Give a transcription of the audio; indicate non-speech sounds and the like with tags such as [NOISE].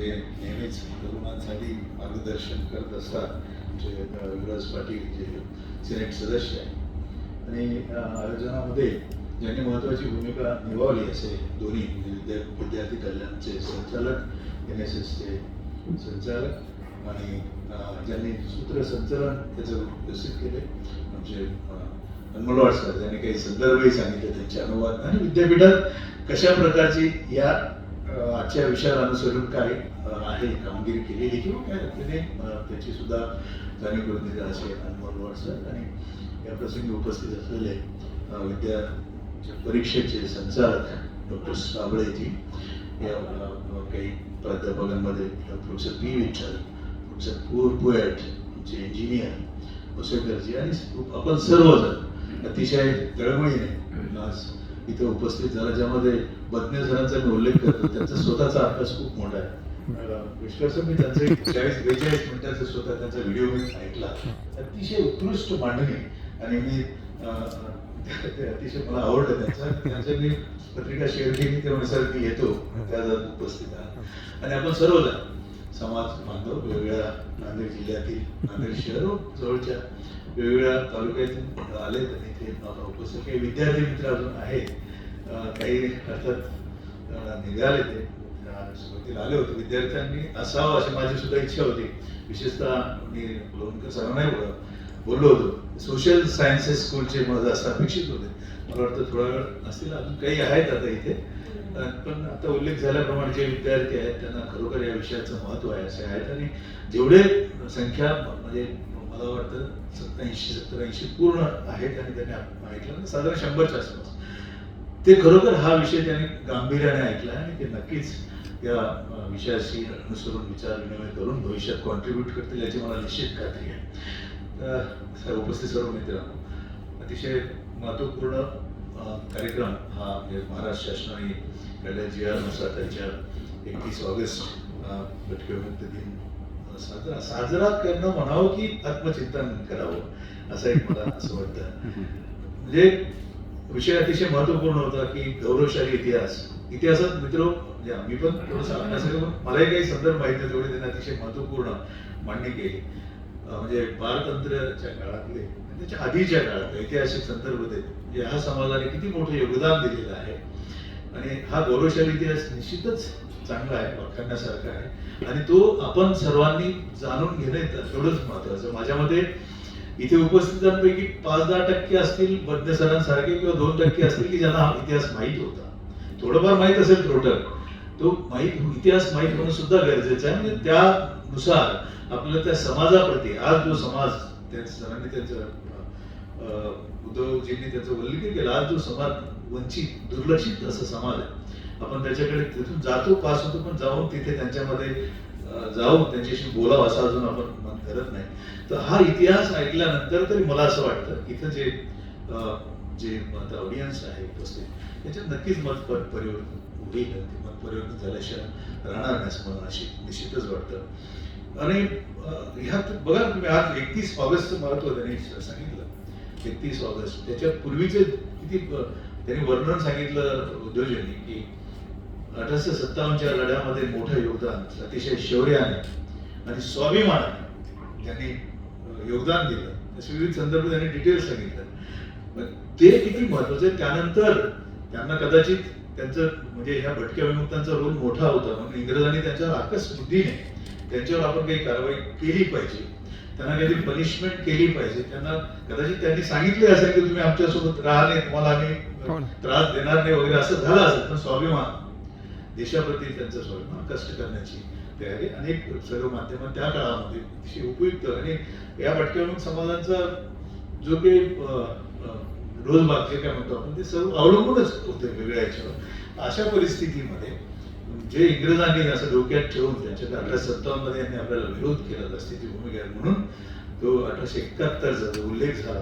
जे नेहमीच तरुणांसाठी मार्गदर्शन करत असतात जे अ, युवराज पाटील जे सिनेट सदस्य आहे आणि आयोजनामध्ये ज्यांनी महत्त्वाची भूमिका निभावली असे दोन्ही म्हणजे विद्या विद्यार्थी कल्याणचे संचालक एन एस एसचे संचालक आणि ज्यांनी सूत्रसंचालन त्याचं विकसित केले. आमचे अ, सर त्यांनी काही संदर्भही सांगितले त्यांचे अनुवाद. आणि विद्यापीठात कशा प्रकारची या आजच्या विषयाला अनुसरून काय आहे कामगिरी केलेली किंवा काय त्याने त्याची सुद्धा जाणीव करून दिली असे अनमोलवाड सर. आणि या प्रसंगी उपस्थित असलेले विद्या परीक्षेचे संचालक डॉक्टर साबळेजी या काही प्राध्यापकांमध्ये प्रोफेसर पी विठ्ठल प्रोफेसर पूर पोएट आमचे इंजिनियर भोसेकरजी आणि आपण सर्वजण अतिशय तळमळीने आज इथे उपस्थित झाला ज्यामध्ये बदने सरांचा मी उल्लेख करतो. त्यांचा स्वतःचा अभ्यास खूप मोठा आहे. अं, विश्वास मी त्यांचे चाळीस बेचाळीस मिनिटाचा स्वतः त्यांचा व्हिडिओ मी ऐकला. अतिशय उत्कृष्ट मांडणी. आणि मी अतिशय मला आवडलं त्यांचं. त्यांचं मी पत्रिका शेअर केली तेव्हा सर मी येतो त्या उपस्थित आणि आपण सर्वजण समाज बांधव वेगवेगळ्या नांदेड जिल्ह्यातील नांदेड शहर जवळच्या वेगवेगळ्या तालुक्यातून आले आणि इथे उपस्थित काही विद्यार्थी मित्र अजून आहेत. काही अर्थात निघाले ते सुरुवातीला आले होते. विद्यार्थ्यांनी असावं अशी माझी सुद्धा इच्छा होती. विशेषतः मी लोणकर सरांनाही बोलत बोललो होतो. सोशल सायन्सेस स्कूलचे मला असं अपेक्षित होते. मला वाटतं थोडा वेळ असतील अजून काही आहेत आता इथे. पण आता उल्लेख झाल्याप्रमाणे जे विद्यार्थी आहेत त्यांना खरोखर या विषयाचं महत्त्व आहे असे आहेत. आणि जेवढे संख्या म्हणजे मला वाटतं सत्याऐंशी सत्तर ऐंशी पूर्ण आहेत आणि त्यांनी ऐकलं साधारण शंभरच्या आसपास. ते खरोखर हा विषय त्यांनी गांभीर्याने ऐकला आणि ते नक्कीच या विषयाशी अनुसरून विचार विनिमय करून भविष्यात कॉन्ट्रीब्यूट करतील याची मला निश्चित खात्री आहे. उपस्थित सर्व मित्रांनो अतिशय महत्त्वपूर्ण कार्यक्रम हा म्हणजे महाराष्ट्र शासनाने काढल्या जी आरनुसार त्याच्या एकतीस ऑगस्ट अं, भटके विमुक्त दिन साजरा साजरा करणं म्हणावं की आत्मचिंतन करावं असं एक मला [LAUGHS] असं वाटतं. म्हणजे विषय अतिशय महत्त्वपूर्ण होता की गौरवशाली इतिहास. इतिहासात मित्र म्हणजे आम्ही पण थोडंसं अभ्यास मलाही काही संदर्भ माहिती तेवढे त्यांनी अतिशय महत्त्वपूर्ण मांडणी केली. म्हणजे पारतंत्र्याच्या काळातले त्याच्या आधीच्या काळात ऐतिहासिक संदर्भ देत म्हणजे ह्या समाजाने किती मोठं योगदान दिलेलं आहे. आणि हा गौरवशाली इतिहास निश्चितच चांगला आहे वाखाणण्यासारखा आहे. आणि तो आपण सर्वांनी जाणून घेणे तेवढंच महत्वाचं माझ्या मते इथे उपस्थितांपैकी पाच दहा टक्के असतील बद्ध सरांसारखे किंवा दोन टक्के असतील की ज्यांना हा इतिहास माहीत होता. थोडंफार माहीत असेल टोटल तो माहीत इतिहास माहीत होणं सुद्धा गरजेचं आहे. म्हणजे त्यानुसार आपल्याला त्या समाजाप्रती आज जो समाज त्या सरांनी त्यांचं अं, उद्धवजींनी त्याचं उल्लेख केला आज जो समाज वंचित दुर्लक्षित असा समाज आहे आपण त्याच्याकडे तिथून जातो पास होतो पण जाऊन तिथे त्यांच्यामध्ये जाऊन त्यांच्याशी बोलावं असं अजून आपण मन करत नाही. तर हा इतिहास ऐकल्यानंतर तरी मला असं वाटतं इथं जे जे ऑडियन्स आहे उपस्थित त्याच्यात नक्कीच मत परिवर्तन होईल. ते परिवर्तन झाल्याशिवाय राहणार नाही असं मला निश्चितच वाटतं. आणि ह्यात बघा तुम्ही आज एकतीस ऑगस्टचं महत्त्व त्यांनी सांगितलं. एकतीस ऑगस्ट. त्याच्या पूर्वीचे किती त्यांनी वर्णन सांगितलं उद्योजनी की अठराशे सत्तावन्नच्या लढ्यामध्ये मोठं योगदान अतिशय शौर्याने आणि स्वाभिमानाने त्यांनी योगदान दिलं. असे विविध संदर्भ त्यांनी डिटेल्स सांगितलं. ते किती महत्वाचं त्यानंतर त्यांना कदाचित त्यांचं म्हणजे ह्या भटक्या विमुक्तांचा रोल मोठा होता. म्हणून इंग्रजांनी त्यांच्यावर आकस बुद्धीने त्यांच्यावर आपण काही कारवाई केली पाहिजे. त्यांना काहीतरी पनिशमेंट केली पाहिजे. त्यांना कदाचित त्यांनी सांगितले असेल की तुम्ही आमच्यासोबत राहा नाही तुम्हाला हो आम्ही ना. त्रास देणार नाही वगैरे असं झालं असेल. पण स्वाभिमान देशाप्रती त्यांचा स्वाभिमान कष्ट करण्याची तयारी अनेक सर्व माध्यमात त्या काळामध्ये अतिशय उपयुक्त. आणि या भटक्यामुळे समाजाचा जो काही रोजबाग जे काय म्हणतो आपण ते सर्व अवलंबूनच होते वेगळ्या याच्यावर. अशा परिस्थितीमध्ये जे इंग्रजांनी असं डोक्यात ठेवून त्यांच्या अठराशे सत्तावन्नमध्ये यांनी आपल्याला विरोध केला जास्तीची भूमिका म्हणून तो अठराशे एकाहत्तरचा जो उल्लेख झाला